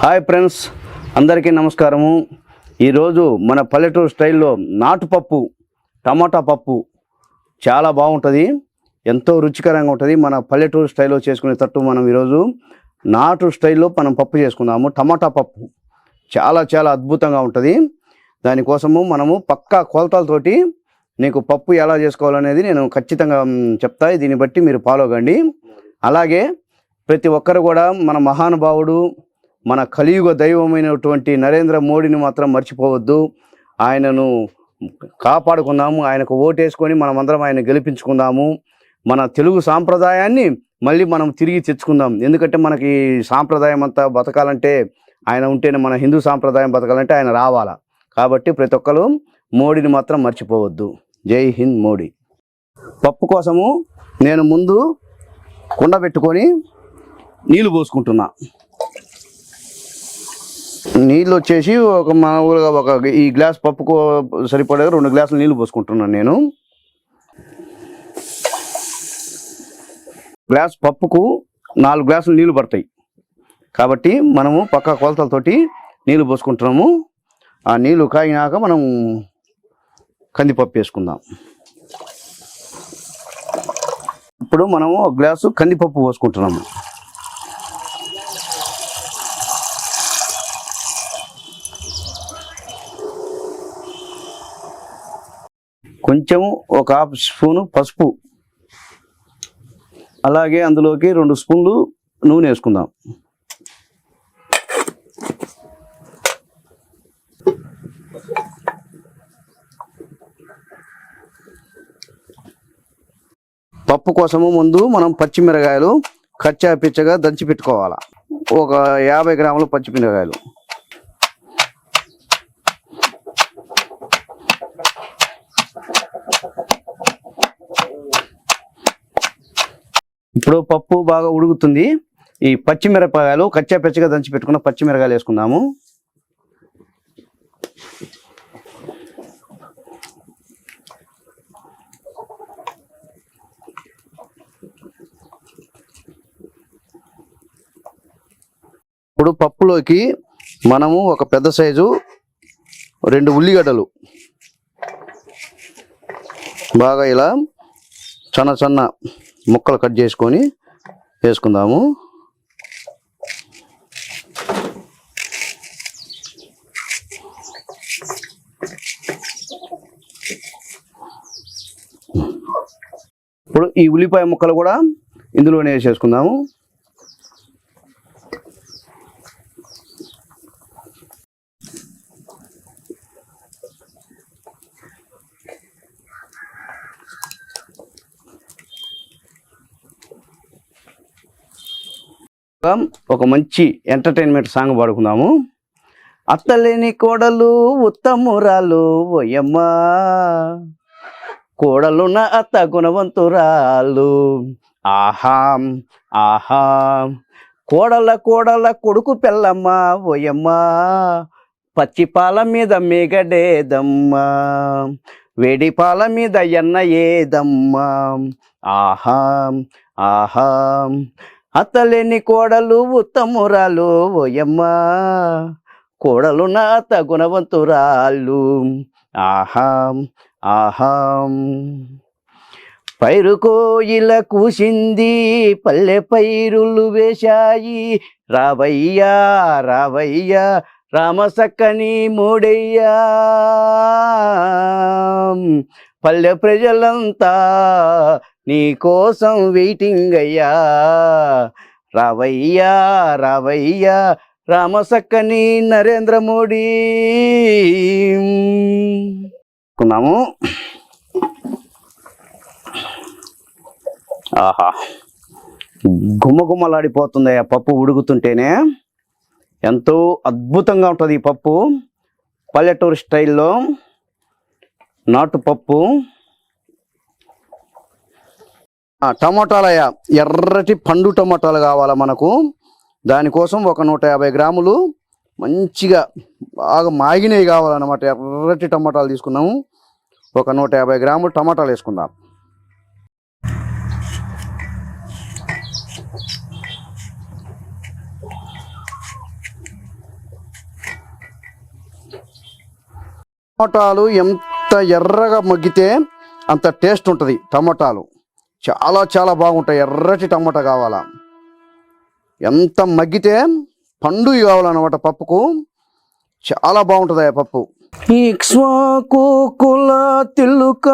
Hi friends అందరికీ నమస్కారము. ఈరోజు మన పల్లెటూరు స్టైల్లో నాటుపప్పు టమాటా పప్పు చాలా బాగుంటుంది. ఎంతో రుచికరంగా ఉంటుంది. మన పల్లెటూరు స్టైల్లో చేసుకునేటట్టు మనం ఈరోజు నాటు స్టైల్లో మనం పప్పు చేసుకుందాము. టమాటా పప్పు చాలా చాలా అద్భుతంగా ఉంటుంది. దానికోసము మనము పక్కా కొలతలతోటి నీకు పప్పు ఎలా చేసుకోవాలనేది నేను ఖచ్చితంగా చెప్తా. దీన్ని బట్టి మీరు ఫాలో కండి. అలాగే ప్రతి ఒక్కరు కూడా మన మహానుభావుడు మన కలియుగ దైవమైనటువంటి నరేంద్ర మోడీని మాత్రం మర్చిపోవద్దు. ఆయనను కాపాడుకుందాము ఆయనకు ఓటేసుకొని మనమందరం ఆయన గెలిపించుకుందాము మన తెలుగు సాంప్రదాయాన్ని మళ్ళీ మనం తిరిగి తెచ్చుకుందాం. ఎందుకంటే మనకి సాంప్రదాయం అంతా బతకాలంటే ఆయన ఉంటేనే మన హిందూ సాంప్రదాయం బతకాలంటే ఆయన రావాలా. కాబట్టి ప్రతి ఒక్కరు మోడీని మాత్రం మర్చిపోవద్దు. జై హింద్ మోడీ. పప్పు కోసము నేను ముందు కుండ పెట్టుకొని నీళ్ళు పోసుకుంటున్నా. నీళ్ళు వచ్చేసి ఒక మామూలుగా ఒక ఈ గ్లాస్ పప్పుకు సరిపడే రెండు గ్లాసులు నీళ్ళు పోసుకుంటున్నాను నేను. గ్లాస్ పప్పుకు నాలుగు గ్లాసులు నీళ్ళు పడతాయి. కాబట్టి మనము పక్క కొలతలతోటి నీళ్ళు పోసుకుంటున్నాము. ఆ నీళ్ళు కాగినాక మనం కందిపప్పు వేసుకుందాం. ఇప్పుడు మనము ఒక గ్లాసు కందిపప్పు పోసుకుంటున్నాము. కొంచెం ఒక హాఫ్ స్పూను పసుపు. అలాగే అందులోకి రెండు స్పూన్లు నూనె వేసుకుందాం. పప్పు కోసము ముందు మనం పచ్చిమిరకాయలు కచ్చా పిచ్చగా దంచి పెట్టుకోవాలి. ఒక యాభై గ్రాములు పచ్చిమిరకాయలు. ఇప్పుడు పప్పు బాగా ఉడుకుతుంది. ఈ పచ్చిమిరపకాయలు కచ్చా పెచ్చగా దంచి పెట్టుకున్న పచ్చిమిరకాయలు వేసుకుందాము. ఇప్పుడు పప్పులోకి మనము ఒక పెద్ద సైజు రెండు ఉల్లిగడ్డలు. బాగా ఇలా చిన్న చిన్న ముక్కలు కట్ చేసుకొని వేసుకుందాము. ఇప్పుడు ఈ ఉల్లిపాయ ముక్కలు కూడా ఇందులోనే వేసేసుకుందాము. ఒక మంచి ఎంటర్టైన్మెంట్ సాంగ్ పాడుకుందాము. అత్తలేని కోడలు ఉత్తమురాలు ఓయమ్మ. కోడలున్న అత్త గుణవంతురాలు. ఆహాం ఆహాం. కోడల కోడల కొడుకు పెళ్ళమ్మ ఓయమ్మ. పచ్చి పాల మీద మేగడేదమ్మా. వేడి పాల మీద ఎన్న ఏదమ్మా. ఆహాం ఆహాం. అత్తలేని కోడలు ఉత్తమురాలు ఓయమ్మ. కోడలు నా అత్త గుణవంతురాలు ఆహాం ఆహాం. పైరు కోయిల కూసింది పల్లె పైరులు వేశాయి. రావయ్యా రావయ్యా రామసక్కని మూడయ్యా. పల్లె ప్రజలంతా నీ కోసం వెయిటింగ్ అయ్యా. రావయ్యా రావయ్యా రామసక్కని నరేంద్ర మోడీ. కున్నాము ఆహా. గుమ్మగుమ్మలాడిపోతుంది ఆ పప్పు ఉడుకుతుంటేనే. ఎంతో అద్భుతంగా ఉంటుంది ఈ పప్పు. పల్లెటూరు స్టైల్లో నాటుపప్పు. పప్పు ఆ, ఎర్రటి పండు టమోటాలు కావాలా మనకు. దానికోసం ఒక నూట యాభై గ్రాములు మంచిగా బాగా మాగినవి కావాలన్నమాట. ఎర్రటి టమాటాలు తీసుకున్నాము. ఒక నూట యాభై గ్రాములు టమాటాలు వేసుకుందాం. టమోటాలు ఎంత ఎర్రగా మగ్గితే అంత టేస్ట్ ఉంటుంది టమోటాలు. చాలా చాలా బాగుంటాయి. ఎర్రటి టమాటా కావాలా? ఎంత మగ్గితే పండు కావాలన్నమాట పప్పుకు. చాలా బాగుంటుంది ఆ పప్పు. ఇక్ష్వాకు కుల తిల్లుక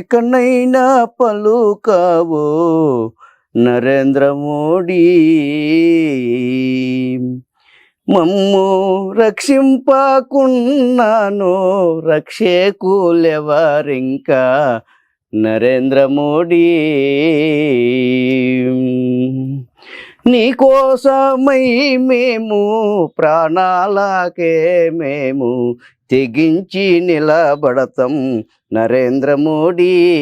ఇకనైనా పలుకావో నరేంద్ర మోడీ. మమ్ము రక్షింపకున్నాను రక్షేకులెవరింకా? నరేంద్ర మోడీ. నీకోసమై మేము ప్రాణాలకే మేము తెగించి నిలబడతాం నరేంద్ర మోడీ.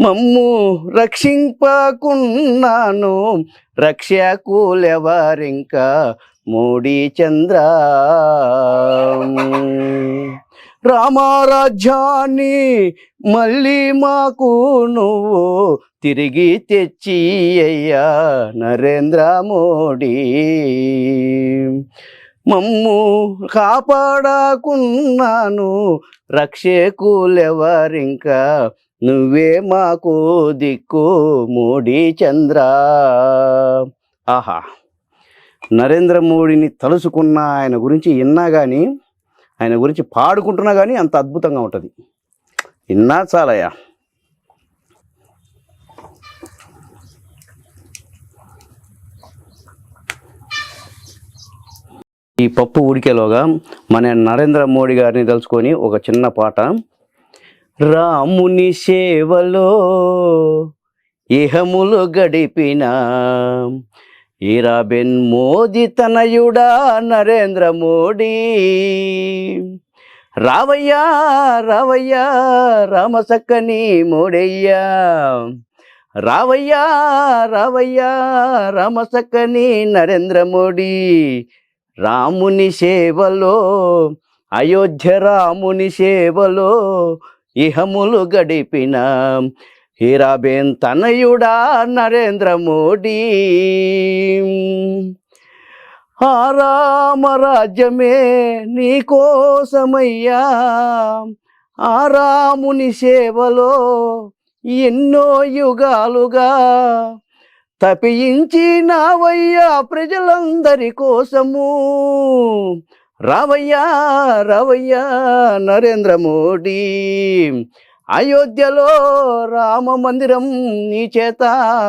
మమ్ము రక్షింపకున్నాను. రక్షకులెవరింకా? మోడీ చంద్ర రామరాజ్యాన్ని మళ్ళీ మాకు నువ్వు తిరిగి తెచ్చి అయ్యా నరేంద్ర మోడీ. మమ్ము కాపాడకున్నాను రక్షకులెవరింకా? నువ్వే మాకు దిక్కు మోడీ చంద్ర. ఆహా. నరేంద్ర మోడీని తలుసుకున్న ఆయన గురించి విన్నా కానీ ఆయన గురించి పాడుకుంటున్నా కానీ అంత అద్భుతంగా ఉంటుంది. విన్నా చాలయ్యా. ఈ పప్పు ఉడికేలోగా మన నరేంద్ర మోడీ గారిని తలుచుకొని ఒక చిన్న పాట. రాముని సేవలో ఇహములు గడిపిన ఇరాబెన్ మోదీ తనయుడా నరేంద్ర మోడీ. రావయ్యా రావయ్యా రామసక్కని మోడయ్యా. రావయ్యా రావయ్యా రామసక్కని నరేంద్ర మోడీ. రాముని సేవలో అయోధ్య రాముని సేవలో ఇహములు గడిపిన. హీరాబేన్ తనయుడా నరేంద్ర మోడీ. ఆ రామరాజ్యమే నీకోసమయ్యా ఆ రాముని సేవలో ఎన్నో యుగాలుగా తపించి నావయ్యా ప్రజలందరి కోసము. రావయ్యా రావయ్యా నరేంద్ర మోడీ అయోధ్యలో రామ మందిరం నీ చేత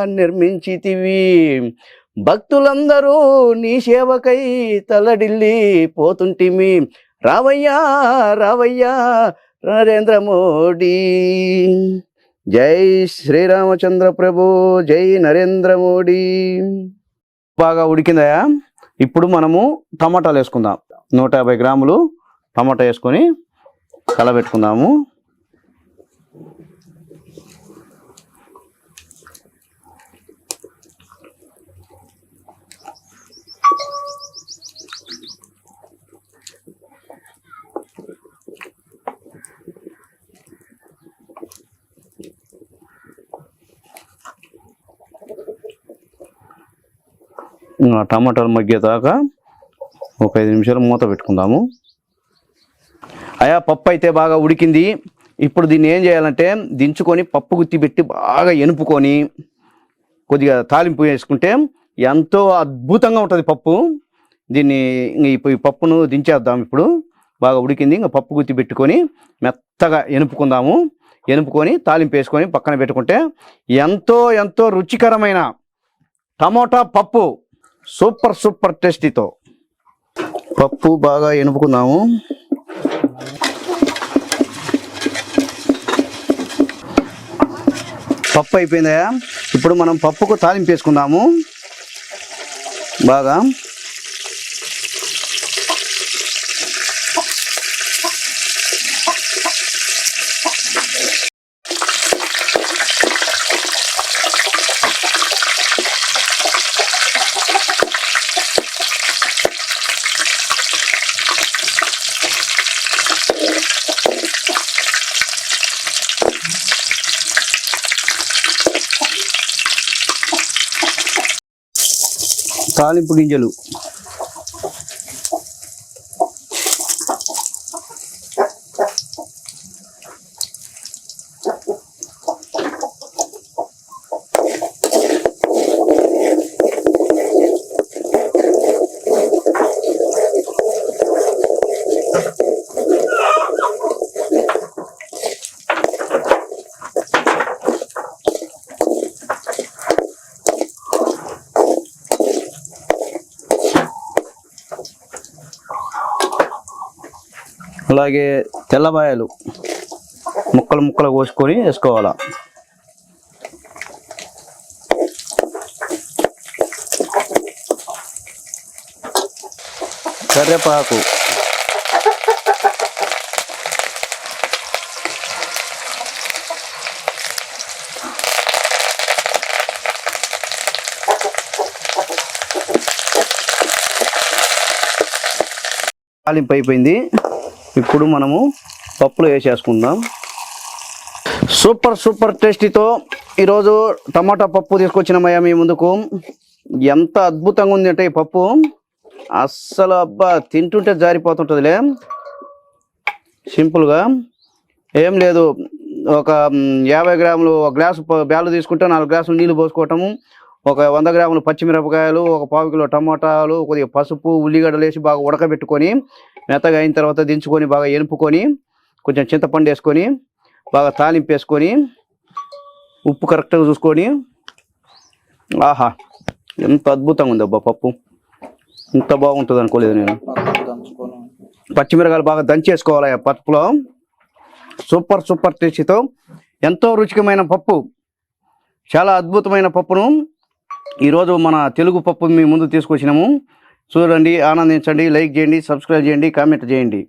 నిర్మించితివి. భక్తులందరూ నీ సేవకై తలడిల్లి పోతుంటిమి. రావయ్యా రావయ్యా నరేంద్ర మోడీ. జై శ్రీరామచంద్ర ప్రభు జై నరేంద్ర మోడీ. బాగా ఉడికిందయా? ఇప్పుడు మనము టమాటాలు వేసుకుందాం నూట యాభై గ్రాములు టమాటా వేసుకొని కలబెట్టుకుందాము. టమాటాలు మగ్గేదాకా ఒక ఐదు నిమిషాలు మూత పెట్టుకుందాము. అయా పప్పు అయితే బాగా ఉడికింది. ఇప్పుడు దీన్ని ఏం చేయాలంటే దించుకొని పప్పు గుత్తి పెట్టి బాగా ఎనుపుకొని కొద్దిగా తాలింపు వేసుకుంటే ఎంతో అద్భుతంగా ఉంటుంది పప్పు. దీన్ని ఇప్పుడు ఈ పప్పును దించేద్దాం ఇప్పుడు. బాగా ఉడికింది. ఇంకా పప్పు గుత్తి పెట్టుకొని మెత్తగా ఎనుపుకుందాము. ఎనుపుకొని తాలింపు వేసుకొని పక్కన పెట్టుకుంటే ఎంతో ఎంతో రుచికరమైన టమోటా పప్పు. సూపర్ సూపర్ టేస్టీతో. పప్పు బాగా ఎనుపుకున్నాము. పప్పు అయిపోయిందా ఇప్పుడు మనం పప్పుకు తాలింపు వేసుకుందాము. బాగా. తాలింపు గింజలు. అలాగే తెల్లబాయలు ముక్కలు ముక్కలు కోసుకొని వేసుకోవాలా. కరివేపాకు. తాలింపు అయిపోయింది. ఇప్పుడు మనము పప్పులో వేసేసుకుందాం. సూపర్ సూపర్ టేస్టీతో ఈరోజు టమాటా పప్పు తీసుకొచ్చినామయ్యా మీ ముందుకు. ఎంత అద్భుతంగా ఉంది అంటే ఈ పప్పు. అస్సలు అబ్బా తింటుంటే జారిపోతుంటుందిలే. సింపుల్గా. ఏం లేదు ఒక యాభై గ్రాములు ఒక గ్లాసు బ్యాలు తీసుకుంటే నాలుగు గ్లాసులు నీళ్ళు పోసుకోవటము. ఒక వంద గ్రాములు పచ్చిమిరపకాయలు ఒక పావు కిలో టమాటాలు కొద్దిగా పసుపు ఉల్లిగడ్డలు వేసి బాగా ఉడకబెట్టుకొని మెత్తగా అయిన తర్వాత దించుకొని బాగా ఎనుపుకొని కొంచెం చింతపండు వేసుకొని బాగా తాలింపు వేసుకొని ఉప్పు కరెక్ట్గా చూసుకొని ఆహా ఎంత అద్భుతంగా ఉంది అబ్బా పప్పు. ఇంత బాగుంటుంది అనుకోలేదు నేను. పచ్చిమిరకాయలు బాగా దంచేసుకోవాలి ఆ పప్పులో. సూపర్ సూపర్ టేస్టీతో ఎంతో రుచికరమైన పప్పు. చాలా అద్భుతమైన పప్పును ఈరోజు మన తెలుగు పప్పు మీ ముందు తీసుకొచ్చినాము. చూడండి ఆనందించండి లైక్ చేయండి సబ్స్క్రైబ్ చేయండి కామెంట్ చేయండి.